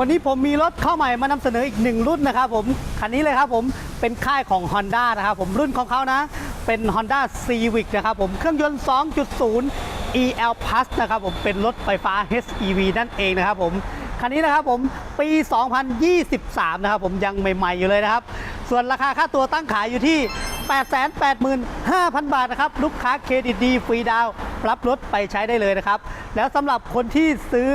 วันนี้ผมมีรถเข้าใหม่มานำเสนออีกหนึ่งรุ่นนะครับผมคันนี้เลยครับผมเป็นค่ายของ Honda นะครับผมรุ่นของเขานะเป็น Honda Civic นะครับผมเครื่องยนต์ 2.0 EL Plus นะครับผมเป็นรถไฟฟ้า HEV นั่นเองนะครับผมคันนี้นะครับผมปี 2023 นะครับผมยังใหม่ๆอยู่เลยนะครับ ส่วนราคาค่าตัวตั้งขายอยู่ที่ 885,000 บาทนะครับลูกค้าเครดิตดีฟรีดาวรับรถไปใช้ได้เลยนะครับ แล้วสำหรับคนที่ซื้อ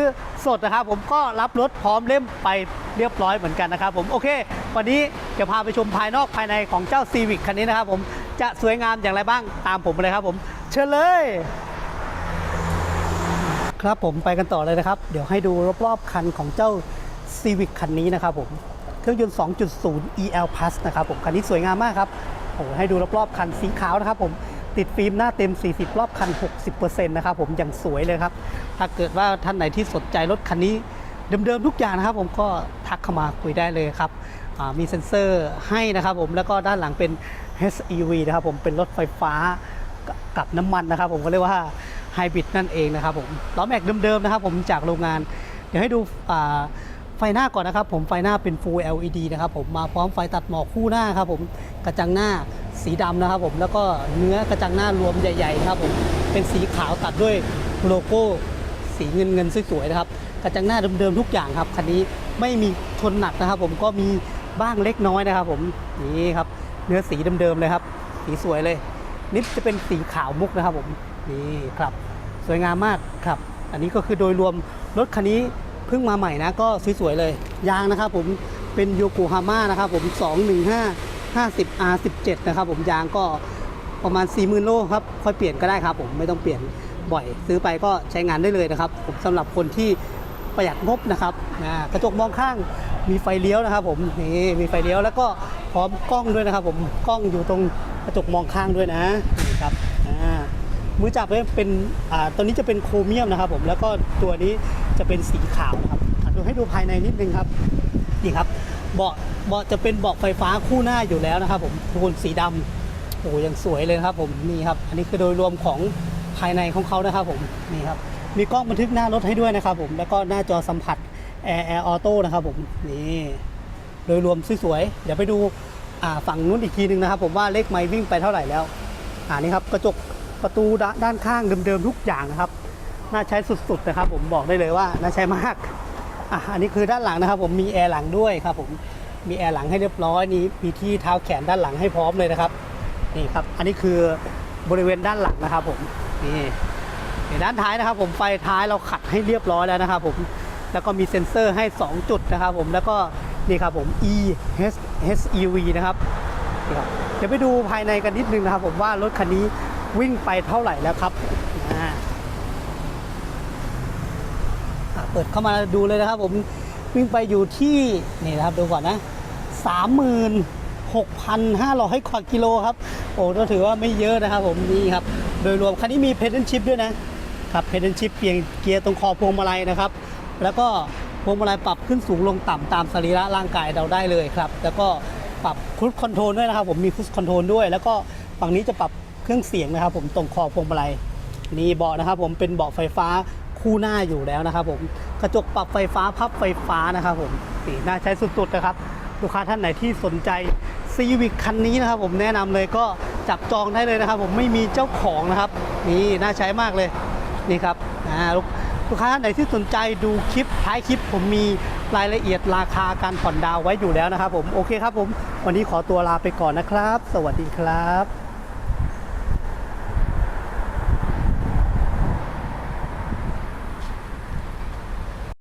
สดนะครับ ผมก็รับรถพร้อมเล่มไปเรียบร้อยเหมือนกันนะครับ ผมโอเค วันนี้จะพาไปชมภายนอกภายในของเจ้า Civic คันนี้นะครับ ผมจะสวยงามอย่างไรบ้างตามผมเลยครับ ผมเชิญเลยครับผมไปกันต่อเลยนะครับ เดี๋ยวให้ดูรอบๆคันของเจ้า Civic คันนี้นะครับผมเครื่องยนต์ 2.0 EL Plus นะครับผมคันนี้สวยงามมากครับโอ้โหให้ดูรอบๆคันสีขาวนะครับผม ติดฟิล์มหน้าเต็ม 40 รอบคัน 60%นะครับผมอย่างสวยเลยครับ ถ้าเกิดว่าท่านไหนที่สนใจรถคันนี้เดิมๆทุกอย่างนะครับ ผมก็ทักเข้ามาคุยได้เลยครับมีเซ็นเซอร์ให้นะครับผมแล้วก็ด้านหลังเป็น HEV นะครับผมเป็นรถไฟฟ้ากับน้ำมันนะครับ ผมก็เรียกว่าไฮบริดนั่นเองนะครับผมล้อแม็กเดิมๆนะครับ ผมจากโรงงาน เดี๋ยวให้ดูอ่า ไฟหน้าก่อนนะครับผมไฟหน้าเป็น Full LED นะครับผมมาพร้อมไฟตัดหมอกคู่หน้าครับผมกระจังหน้าสีดำนะครับผมแล้วก็เนื้อกระจังหน้ารวมใหญ่ๆนะครับผมเป็นสีขาวตัดด้วยโลโก้สีเงินเงินสวยๆนะครับกระจังหน้าเดิมๆทุกอย่างครับคันนี้ไม่มีชนหนักนะครับ ผมก็มีบ้างเล็กน้อยนะครับ ผมนี่ครับเนื้อสีเดิมๆเลยครับ สีสวยเลยนี่จะเป็นสีขาวมุกนะครับผมนี่ครับ สวยงามมากครับ อันนี้ก็คือโดยรวมรถคันนี้ เพิ่งมาใหม่นะก็สวยๆเลย ยางนะครับผมเป็นโยโกฮาม่านะครับผม 215 50 R17 นะครับผมยางก็ประมาณ 40,000 โลครับค่อยเปลี่ยนก็ได้ครับผมไม่ต้องเปลี่ยนบ่อย ซื้อไปก็ใช้งานได้เลยนะครับ ผมสำหรับคนที่ประหยัดงบนะครับกระจกมองข้างมีไฟเลี้ยวนะครับผมนี่มีไฟเลี้ยวแล้วก็พร้อมกล้องด้วยนะครับ ผมกล้องอยู่ตรงกระจกมองข้างด้วยนะนี่ครับอ่า มือจับเนี่ยเป็นอ่าตัวนี้จะเป็นโครเมียมนะครับ ผมแล้วก็ตัวนี้จะเป็นสีขาวนะครับอะดูให้ดูภายในนิดนึงครับนี่ครับเบาะเบาะจะเป็นเบาะไฟฟ้าคู่หน้าอยู่แล้วนะครับ ผมโทนสีดำโอ้โหยังสวยเลยนะครับผมนี่ครับ อันนี้คือโดยรวมของภายในของเขานะครับผมนี่ครับมีกล้องบันทึกหน้ารถให้ด้วยนะครับผมแล้วก็หน้าจอสัมผัสแอร์แอร์ออโต้นะครับผมนี่โดยรวมสวยๆเดี๋ยวไปดูอ่าฝั่งนู้นอีกทีหนึงนะครับ ผมว่าเลขไมล์วิ่งไปเท่าไหร่แล้วอ่านี่ครับกระจก ประตูด้านด้านข้างเดิมๆทุกอย่างนะครับ น่าใช้สุดๆนะครับ ผมบอกได้เลยว่าน่าใช้มากอะอันนี้คือด้านหลังนะครับ ผมมีแอร์หลังด้วยครับ ผมมีแอร์หลังให้เรียบร้อยนี่มีที่เท้าแขนด้านหลังให้พร้อมเลยนะครับนี่ครับ อันนี้คือบริเวณด้านหลังนะครับ ผมนี่นี่ด้านท้ายนะครับ ผมไฟท้ายเราขัดให้เรียบร้อยแล้วนะครับ ผมแล้วก็มีเซ็นเซอร์ให้ 2 จุดนะครับ ผมแล้วก็นี่ครับผม e h h e v นะครับเดี๋ยวไปดูภายในกันนิดนึงนะครับ ผมว่ารถคันนี้ วิ่งไปเท่าไหร่แล้วครับอ่าอะเปิดเข้ามาดูเลยนะครับ ผมวิ่งไปอยู่ที่นี่นะครับดูก่อนนะสามหมื่นหกพันห้าร้อยกว่ากิโลครับ โอ้ก็ถือว่าไม่เยอะนะครับ ผมนี่ครับ โดยรวมคันนี้มีเพด a ชิพด้วยนะครับเพด a ชิพเปลี่ยนเกียร์ตรงคอพวงมาลัยนะครับ แล้วก็พวงมาลัยปรับขึ้นสูงลงต่ำตามสรีระร่างกายเราได้เลยครับ แล้วก็ปรับค u ู e คอนโทรลด้วยนะครับ ผมมีค u ู e คอนโทรลด้วย แล้วก็ฝั่งนี้จะปรับ เครื่องเสียงนะครับ ผมตรงคอพวงมาลัยนี่เบาะนะครับ ผมเป็นเบาะไฟฟ้าคู่หน้าอยู่แล้วนะครับผมกระจกปรับไฟฟ้าพับไฟฟ้านะครับผมนี่น่าใช้สุดๆนะครับ ลูกค้าท่านไหนที่สนใจซีวิ c คันนี้นะครับ ผมแนะนำเลยก็จับจองได้เลยนะครับ ผมไม่มีเจ้าของนะครับ นี่น่าใช้มากเลยนี่ครับอ่าลูกลูกค้าท่านไหนที่สนใจดูคลิปท้ายคลิป ผมมีรายละเอียดราคาการผ่อนดาวไว้อยู่แล้วนะครับ ผมโอเคครับผม วันนี้ขอตัวลาไปก่อนนะครับ สวัสดีครับ